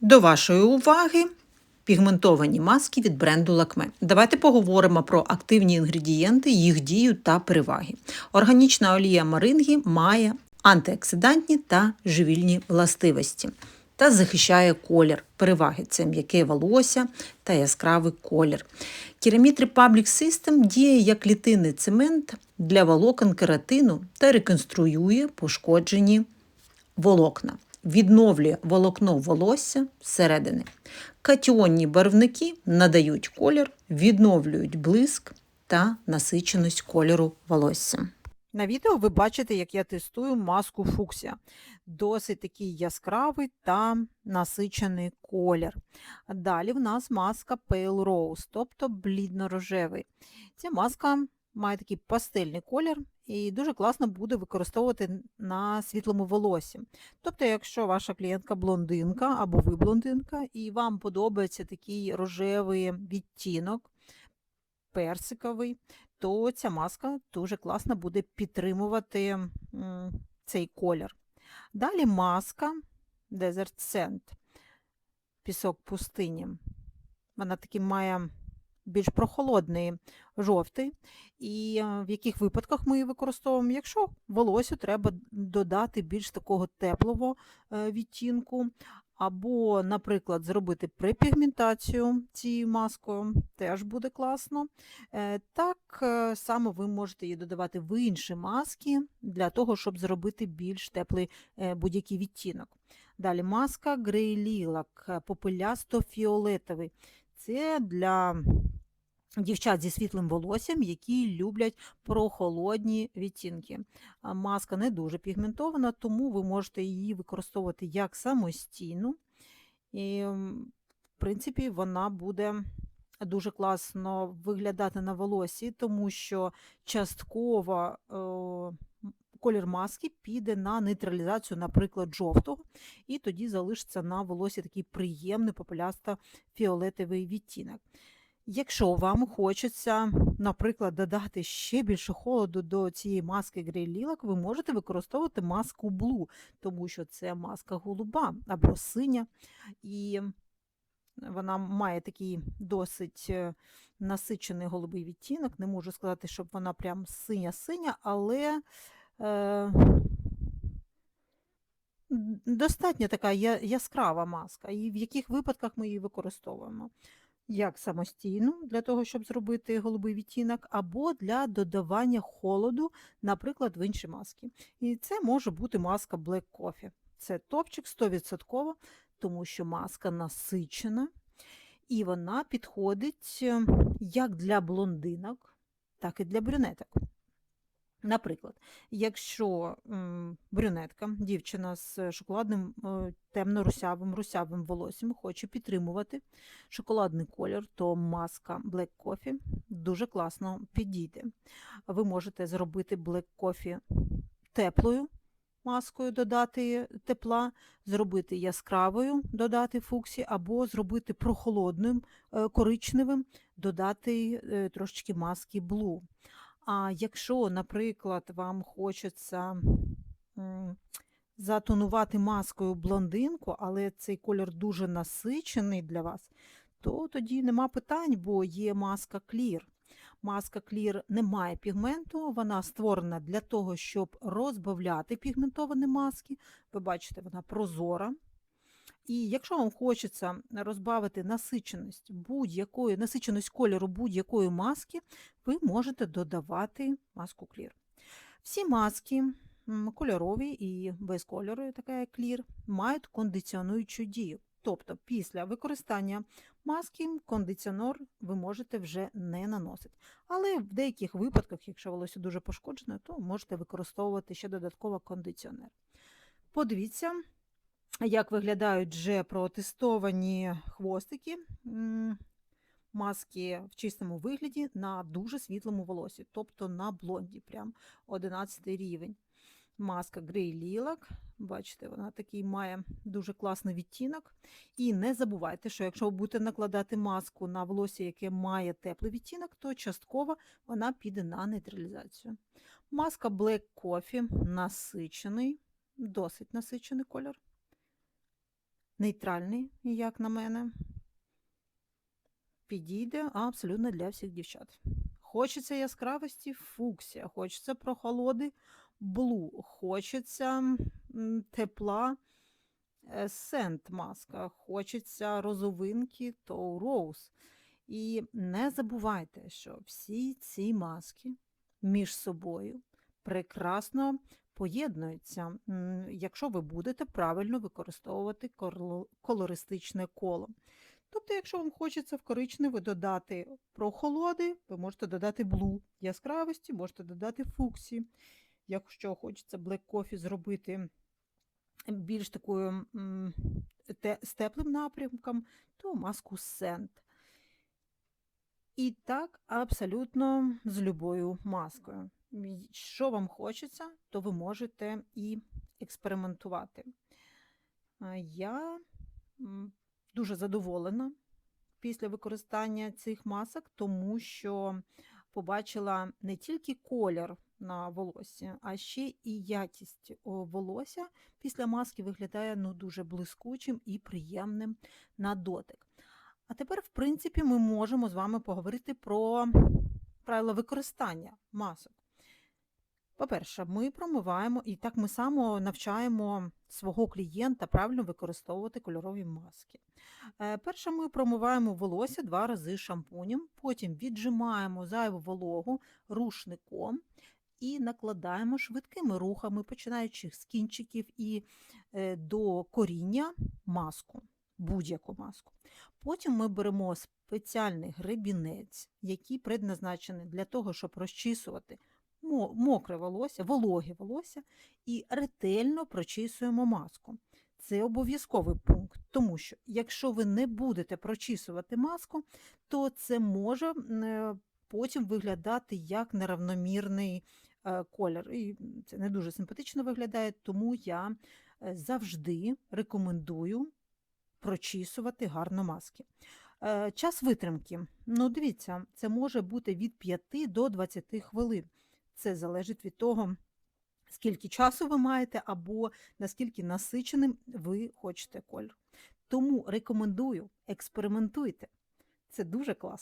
До вашої уваги пігментовані маски від бренду Lakme. Давайте поговоримо про активні інгредієнти, їх дію та переваги. Органічна олія маринги має антиоксидантні та живільні властивості та захищає колір. Переваги це м'яке волосся та яскравий колір. Керамід Republic System діє як клітинний цемент для волокон кератину та реконструює пошкоджені волокна, відновлює волокно волосся зсередини. Катіонні барвники надають колір, відновлюють блиск та насиченість кольору волосся. На відео ви бачите, як я тестую маску фуксія. Досить такий яскравий та насичений колір. Далі в нас маска Pale Rose, тобто блідно-рожевий. Ця маска має такий пастельний колір і дуже класно буде використовувати на світлому волосі. Тобто, якщо ваша клієнтка блондинка або ви блондинка, і вам подобається такий рожевий відтінок, персиковий, то ця маска дуже класно буде підтримувати цей колір. Далі маска Desert Sand, пісок пустині. Вона таки має більш прохолодний жовтий. І е, в яких випадках ми її використовуємо? Якщо волосю треба додати більш такого теплого е, відтінку, або, наприклад, зробити препігментацію цією маскою, теж буде класно. Е, Так само ви можете її додавати в інші маски для того, щоб зробити більш теплий будь-який відтінок. Далі маска Grey Lilac, попелясто-фіолетовий. Це для дівчат зі світлим волоссям, які люблять прохолодні відтінки. Маска не дуже пігментована, тому ви можете її використовувати як самостійну. І, в принципі, вона буде дуже класно виглядати на волосі, тому що частково колір маски піде на нейтралізацію, наприклад, жовтого, і тоді залишиться на волосі такий приємний попелясто-фіолетовий відтінок. Якщо вам хочеться, наприклад, додати ще більше холоду до цієї маски Grey Lilac, ви можете використовувати маску Blue, тому що це маска голуба або синя, і вона має такий досить е, насичений голубий відтінок. Не можу сказати, щоб вона прям синя-синя, але достатньо така яскрава маска. І в яких випадках ми її використовуємо? як самостійну для того, щоб зробити голубий відтінок, або для додавання холоду, наприклад, в інші маски. І це може бути маска Black Coffee. Це топчик 100%, тому що маска насичена, і вона підходить е, як для блондинок, так і для брюнеток. Наприклад, якщо брюнетка, дівчина з шоколадним е, темно-русявим русявим волоссям хоче підтримувати шоколадний колір, то маска Black Coffee дуже класно підійде. Ви можете зробити Black Coffee теплою маскою, додати тепла, зробити яскравою, додати фуксі, або зробити прохолодним е, коричневим, додати е, трошечки маски Blue. А якщо, наприклад, вам хочеться затонувати маскою блондинку, але цей колір дуже насичений для вас, то тоді нема питань, бо є маска Clear. Маска Clear не має пігменту, вона створена для того, щоб розбавляти пігментовані маски. Ви бачите, вона прозора. І якщо вам хочеться розбавити насиченість будь-якої, насиченість кольору будь-якої маски, ви можете додавати маску Clear. Всі маски кольорові і безкольорові, така як Clear, мають кондиціонуючу дію. Тобто після використання маски кондиціонер ви можете вже не наносити. Але в деяких випадках, якщо волосся дуже пошкоджене, то можете використовувати ще додатково кондиціонер. Подивіться, як виглядають вже протестовані хвостики маски в чистому вигляді на дуже світлому волосі, тобто на блонді, прям 11 рівень. Маска Grey Lilac, бачите, вона такий має дуже класний відтінок. І не забувайте, що якщо ви будете накладати маску на волосся, яке має теплий відтінок, то частково вона піде на нейтралізацію. Маска Black Coffee насичений, досить насичений кольор. Нейтральний, як на мене. Підійде абсолютно для всіх дівчат. Хочеться яскравості фуксія, хочеться прохолоди блу, хочеться тепла е, сент маска, хочеться розовинки то роуз. І не забувайте, що всі ці маски між собою прекрасно поєднуються, якщо ви будете правильно використовувати колористичне коло. Тобто, якщо вам хочеться в коричневе додати прохолоди, ви можете додати блу яскравості, можете додати фуксі. Якщо хочеться Black Coffee зробити більш такою те, з теплим напрямком, то маску сент. І так абсолютно з любою маскою. Що вам хочеться, то ви можете і експериментувати. Я дуже задоволена після використання цих масок, тому що побачила не тільки колір на волосі, а ще і якість волосся після маски виглядає ну, дуже блискучим і приємним на дотик. А тепер, в принципі, ми можемо з вами поговорити про правила використання масок. По-перше, ми промиваємо, і так ми само навчаємо свого клієнта правильно використовувати кольорові маски. Е, Перше, ми промиваємо волосся два рази шампунем, потім віджимаємо зайву вологу рушником і накладаємо швидкими рухами, починаючи з кінчиків і е, до коріння маску, будь-яку маску. Потім ми беремо спеціальний гребінець, який предназначений для того, щоб розчісувати мокре волосся, вологе волосся, і ретельно прочісуємо маску. Це обов'язковий пункт, тому що якщо ви не будете прочісувати маску, то це може е, потім виглядати як неравномірний е, колір. І це не дуже симпатично виглядає, тому я е, завжди рекомендую прочісувати гарно маски. Час витримки. Ну, дивіться, це може бути від 5 до 20 хвилин. Це залежить від того, скільки часу ви маєте, або наскільки насиченим ви хочете кольор. Тому рекомендую, експериментуйте. Це дуже класно.